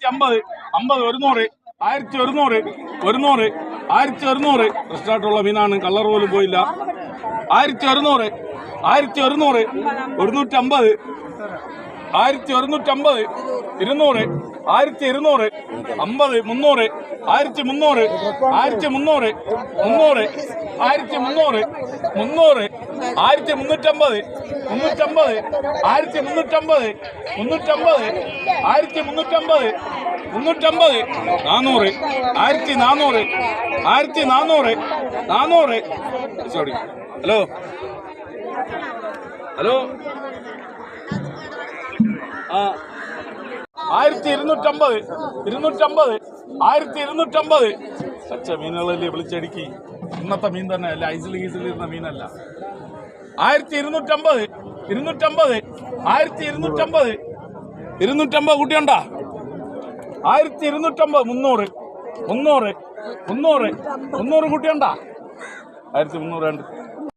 ആയിരത്തി അമ്പത് അമ്പത് ഒരുന്നൂറ് ആയിരത്തി ഒരുന്നൂറ് ഒരുന്നൂറ് ആയിരത്തി ഒരുന്നൂറ് ഫ്രഷായിട്ടുള്ള മീനാണ് കളർ പോലും പോയില്ല. ആയിരത്തി ഒരുന്നൂറ് ആയിരത്തി ഒരുന്നൂറ് ഒരുന്നൂറ്റമ്പത് ആയിരത്തി ഒരുന്നൂറ്റമ്പത് ഇരുന്നൂറ് ആയിരത്തി ഇരുന്നൂറ് അമ്പത് മുന്നൂറ് ആയിരത്തി മുന്നൂറ് ആയിരത്തി മുന്നൂറ് മുന്നൂറ് ആയിരത്തി മുന്നൂറ് മുന്നൂറ് ആയിരത്തി മുന്നൂറ്റമ്പത് മുന്നൂറ്റമ്പത് ആയിരത്തി മുന്നൂറ്റമ്പത് മുന്നൂറ്റമ്പത് ആയിരത്തി മുന്നൂറ്റമ്പത് മുന്നൂറ്റമ്പത് നാനൂറ് ആയിരത്തി നാനൂറ് ആയിരത്തി നാനൂറ് നാനൂറ്. സോറി ഹലോ ഹലോ ആ ആയിരത്തി ഇരുന്നൂറ്റമ്പത് ഇരുന്നൂറ്റമ്പത് ആയിരത്തി ഇരുന്നൂറ്റമ്പത് പച്ച മീനുകളല്ലേ വിളിച്ചടുക്കി? ഇന്നത്തെ മീൻ തന്നെ അല്ല ഐസിൽ ഗീസിൽ ഇരുന്ന മീനല്ല. ആയിരത്തി ഇരുന്നൂറ്റമ്പത് ഇരുന്നൂറ്റമ്പത് ആയിരത്തി ഇരുന്നൂറ്റമ്പത് ഇരുന്നൂറ്റമ്പത് കൂട്ടിയുണ്ടാ? ആയിരത്തി ഇരുന്നൂറ്റമ്പത് മുന്നൂറ് മുന്നൂറ് മുന്നൂറ് മുന്നൂറ് കൂട്ടിയുണ്ടാ? ആയിരത്തി മുന്നൂറ് രണ്ട്.